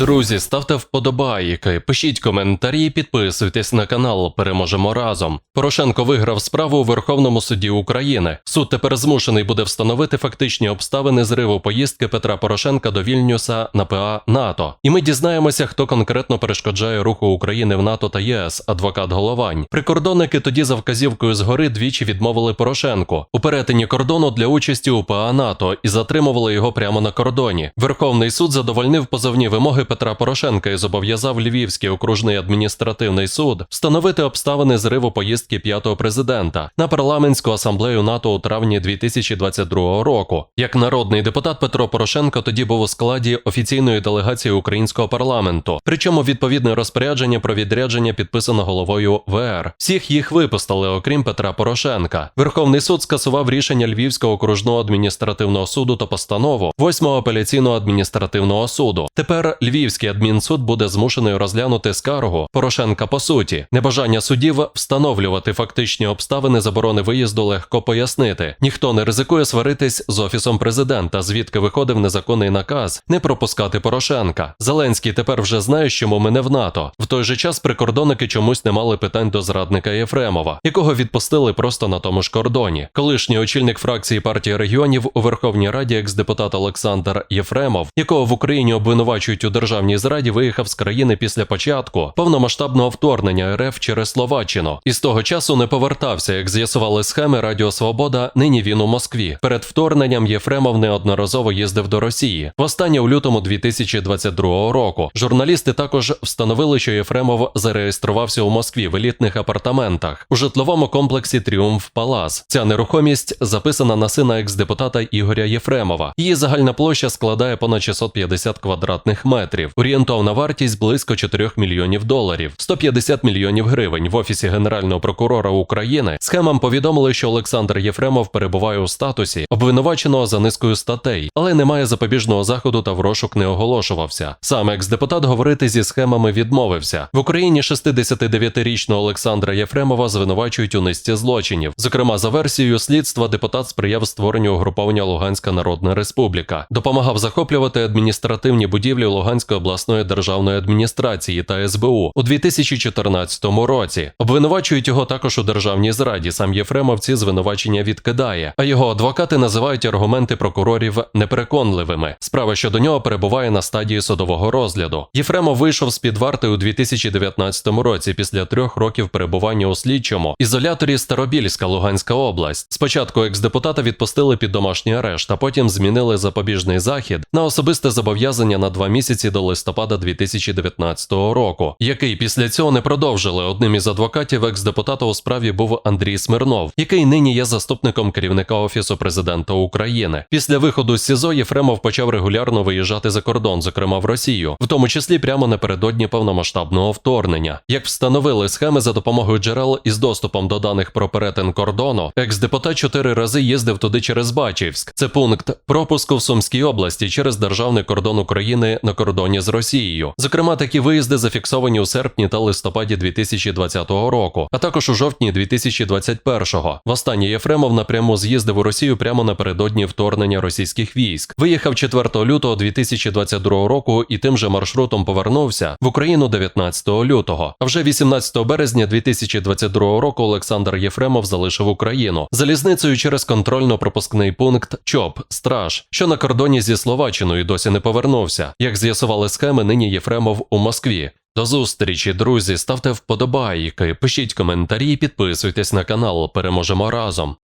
Друзі, ставте вподобайки, пишіть коментарі, підписуйтесь на канал. Переможемо разом. Порошенко виграв справу у Верховному суді України. Суд тепер змушений буде встановити фактичні обставини зриву поїздки Петра Порошенка до Вільнюса на ПА НАТО. І ми дізнаємося, хто конкретно перешкоджає руху України в НАТО та ЄС. Адвокат Головань. Прикордонники тоді за вказівкою згори двічі відмовили Порошенку у перетині кордону для участі у ПА НАТО і затримували його прямо на кордоні. Верховний суд задовольнив позовні вимоги Петра Порошенка і зобов'язав Львівський окружний адміністративний суд встановити обставини зриву поїздки п'ятого президента на парламентську асамблею НАТО у травні 2022 року. Як народний депутат Петро Порошенко тоді був у складі офіційної делегації українського парламенту. Причому відповідне розпорядження про відрядження підписано головою ВР. Всіх їх випустили, окрім Петра Порошенка. Верховний суд скасував рішення Львівського окружного адміністративного суду та постанову 8-го апеляційного адміністративного суду. Тепер Львівський адмінсуд буде змушений розглянути скаргу Порошенка по суті. Небажання судів встановлювати фактичні обставини заборони виїзду легко пояснити. Ніхто не ризикує сваритись з офісом президента, звідки виходив незаконний наказ не пропускати Порошенка. Зеленський тепер вже знає, що ми не в НАТО. В той же час прикордонники чомусь не мали питань до зрадника Єфремова, якого відпустили просто на тому ж кордоні. Колишній очільник фракції партії регіонів у Верховній Раді, екс-депутат Олександр Єфремов, якого в Україні обвинувачують у державній зраді, виїхав з країни після початку повномасштабного вторгнення РФ через Словаччину. І з того часу не повертався, як з'ясували схеми Радіо Свобода. Нині він у Москві. Перед вторгненням Єфремов неодноразово їздив до Росії. Востаннє у лютому 2022 року. Журналісти також встановили, що Єфремов зареєструвався у Москві в елітних апартаментах у житловому комплексі Тріумф Палас. Ця нерухомість записана на сина екс-депутата Ігоря Єфремова. Її загальна площа складає понад 650 квадратних метрів. Орієнтовна вартість близько 4 мільйонів доларів, 150 мільйонів гривень. В офісі генерального прокурора України схемам повідомили, що Олександр Єфремов перебуває у статусі обвинуваченого за низкою статей, але не має запобіжного заходу та в розшук не оголошувався. Сам екс-депутат говорити зі схемами відмовився. В Україні 69-річного Олександра Єфремова звинувачують у низці злочинів. Зокрема, за версією слідства депутат сприяв створенню угруповання Луганська Народна Республіка, допомагав захоплювати адміністративні будівлі Луганської обласної державної адміністрації та СБУ у 2014 році. Обвинувачують його також у державній зраді. Сам Єфремов ці звинувачення відкидає, а його адвокати називають аргументи прокурорів непереконливими. Справа щодо нього перебуває на стадії судового розгляду. Єфремов вийшов з під варти у 2019 році після трьох років перебування у слідчому ізоляторі Старобільська Луганська область. Спочатку екс-депутата відпустили під домашній арешт, а потім змінили запобіжний захід на особисте зобов'язання на два місяці до листопада 2019 року, який після цього не продовжили. Одним із адвокатів екс-депутата у справі був Андрій Смирнов, який нині є заступником керівника офісу президента України. Після виходу з СІЗО Єфремов почав регулярно виїжджати за кордон, зокрема в Росію, в тому числі прямо напередодні повномасштабного вторгнення. Як встановили схеми за допомогою джерел із доступом до даних про перетин кордону, екс-депутат чотири рази їздив туди через Бачівськ. Це пункт пропуску в Сумській області через державний кордон України на кордоні з Росією. Зокрема, такі виїзди зафіксовані у серпні та листопаді 2020 року, а також у жовтні 2021-го. Востаннє Єфремов напряму з'їздив у Росію прямо напередодні вторгнення російських військ. Виїхав 4 лютого 2022 року і тим же маршрутом повернувся в Україну 19 лютого. А вже 18 березня 2022 року Олександр Єфремов залишив Україну залізницею через контрольно-пропускний пункт ЧОП Страж, що на кордоні зі Словаччиною досі не повернувся. Як з'ясували схеми, нині Єфремов у Москві. До зустрічі, друзі, ставте вподобайки, пишіть коментарі, підписуйтесь на канал. Переможемо разом.